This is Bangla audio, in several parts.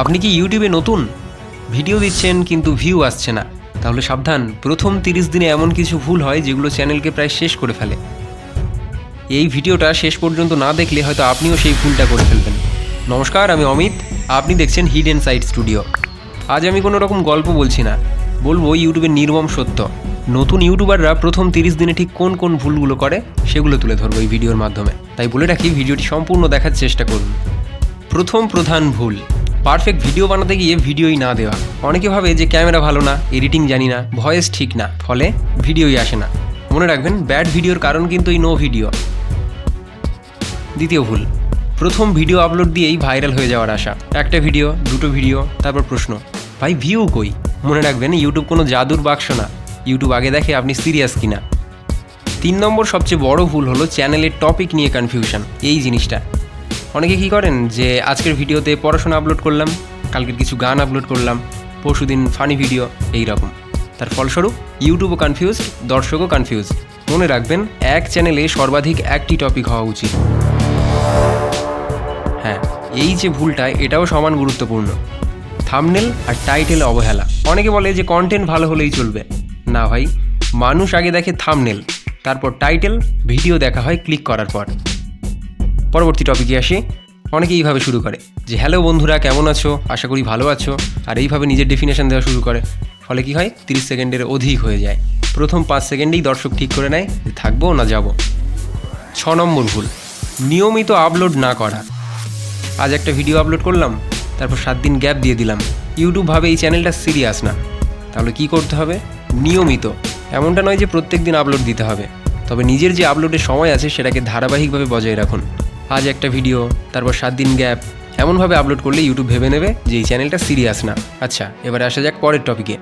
আপনি কি ইউটিউবে নতুন? ভিডিও দিচ্ছেন কিন্তু ভিউ আসছে না। তাহলে সাবধান, প্রথম তিরিশ দিনে এমন কিছু ভুল হয় যেগুলো চ্যানেলকে প্রায় শেষ করে ফেলে। এই ভিডিওটা শেষ পর্যন্ত না দেখলে হয়তো আপনিও সেই ভুলটা করে ফেলবেন। নমস্কার, আমি অমিত। আপনি দেখছেন হিড হিডেন সাইড স্টুডিও আজ আমি কোনো রকম গল্প বলছি না। বলব ইউটিউবের নির্মম সত্য। নতুন ইউটিউবাররা প্রথম তিরিশ দিনে ঠিক কোন কোন ভুলগুলো করে সেগুলো তুলে ধরবো এই ভিডিওর মাধ্যমে। তাই বলে রাখি, ভিডিওটি সম্পূর্ণ দেখার চেষ্টা করুন। প্রথম প্রধান ভুল। পারফেক্ট ভিডিও বানাতে গিয়ে ভিডিওই না দেওয়া। অনেকে ভাবে যে ক্যামেরা ভালো না এডিটিং জানি না ভয়েস ঠিক না, ফলে ভিডিওই আসে না। মনে রাখবেন ব্যাড ভিডিওর কারণ কিন্তু এই নো ভিডিও দ্বিতীয় ভুল, প্রথম ভিডিও আপলোড দিয়েই ভাইরাল হয়ে যাওয়ার আশা। একটা ভিডিও দুটো ভিডিও তারপর প্রশ্ন, ভাই ভিউ কই? মনে রাখবেন ইউটিউব কোনো জাদুর বাক্স না। ইউটিউব আগে দেখে আপনি সিরিয়াস কিনা। তিন নম্বর সবচেয়ে বড় ভুল হলো চ্যানেলের টপিক নিয়ে কনফিউশন এই জিনিসটা। অনেকে কি করেন যে আজকের ভিডিওতে পড়াশোনা আপলোড করলাম, কালকের কিছু গান আপলোড করলাম, পরশুদিন ফানি ভিডিও এই রকম তার ফলস্বরূপ ইউটিউবও কনফিউজ দর্শকও কনফিউজ মনে রাখবেন, এক চ্যানেলে সর্বাধিক একটি টপিক হওয়া উচিত। হ্যাঁ এই যে ভুলটা, এটাও সমান গুরুত্বপূর্ণ। থামনেল আর টাইটেল অবহেলা। অনেকে বলে যে কন্টেন্ট ভালো হলেই চলবে। না ভাই, মানুষ আগে দেখে থামনেল তারপর টাইটেল ভিডিও দেখা হয় ক্লিক করার পর। পরবর্তী টপিকে আসি। অনেকে এইভাবে শুরু করে যে হ্যালো বন্ধুরা, কেমন আছো? আশা করি ভালো আছো। আর এইভাবে নিজের ডেফিনেশন দেওয়া শুরু করে। ফলে কি হয়? তিরিশ সেকেন্ডের অধিক হয়ে যায়। প্রথম পাঁচ সেকেন্ডেই দর্শক ঠিক করে নেয় যে, থাকব না যাব? ছ নম্বর ভুল, নিয়মিত আপলোড না করা। আজ একটা ভিডিও আপলোড করলাম, তারপর সাত দিন গ্যাপ দিয়ে দিলাম। ইউটিউব ভাবে এই চ্যানেলটা সিরিয়াস না। তাহলে কি করতে হবে? নিয়মিত। এমনটা নয় যে প্রত্যেক দিন আপলোড দিতে হবে। তবে নিজের যে আপলোডের সময় আছে, সেটাকে ধারাবাহিকভাবে বজায় রাখুন। আজ একটা ভিডিও তারপর সাত দিন গ্যাপ এমনভাবে আপলোড করলে ইউটিউব ভেবে নেবে যে এই চ্যানেলটা সিরিয়াস না। আচ্ছা এবারে আসা যাক পরের টপিকে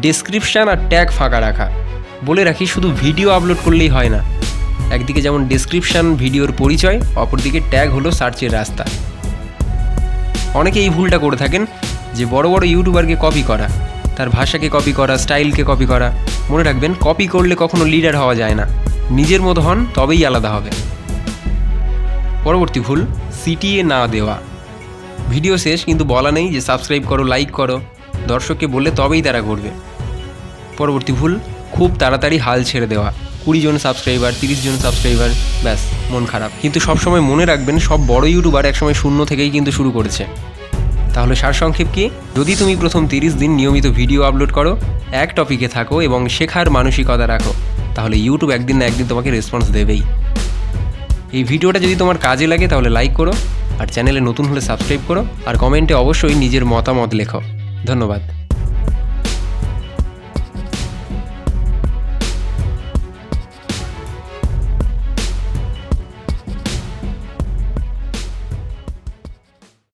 ডেসক্রিপশান আর ট্যাগ ফাঁকা রাখা। বলে রাখি, শুধু ভিডিও আপলোড করলেই হয় না। একদিকে যেমন ডেসক্রিপশান ভিডিওর পরিচয়, অপরদিকে ট্যাগ হলো সার্চের রাস্তা। অনেকে এই ভুলটা করে থাকেন যে বড় বড় ইউটিউবারকে কপি করা, তার ভাষাকে কপি করা স্টাইলকে কপি করা। মনে রাখবেন কপি করলে কখনো লিডার হওয়া যায় না। নিজের মতো হন, তবেই আলাদা হবে। পরবর্তী ভুল সিটিএ না দেওয়া। ভিডিও শেষ, কিন্তু বলা নেই যে সাবস্ক্রাইব করো লাইক করো। দর্শককে বললে তবেই তারা করবে পরবর্তী ভুল, খুব তাড়াতাড়ি হাল ছেড়ে দেওয়া। কুড়ি জন সাবস্ক্রাইবার তিরিশ জন সাবস্ক্রাইবার ব্যাস, মন খারাপ। কিন্তু সবসময় মনে রাখবেন, সব বড় ইউটিউবার একসময় শূন্য থেকেই কিন্তু শুরু করেছে। তাহলে সারসংক্ষেপ কি? যদি তুমি প্রথম তিরিশ দিন নিয়মিত ভিডিও আপলোড করো, এক টপিকে থাকো এবং শেখার মানসিকতা রাখো, তাহলে ইউটিউব একদিন না একদিন তোমাকে রেসপন্স দেবেই। এই ভিডিওটা যদি তোমার কাজে লাগে তাহলে লাইক করো আর চ্যানেলে নতুন হলে সাবস্ক্রাইব করো আর কমেন্টে অবশ্যই নিজের মতামত লেখো। ধন্যবাদ।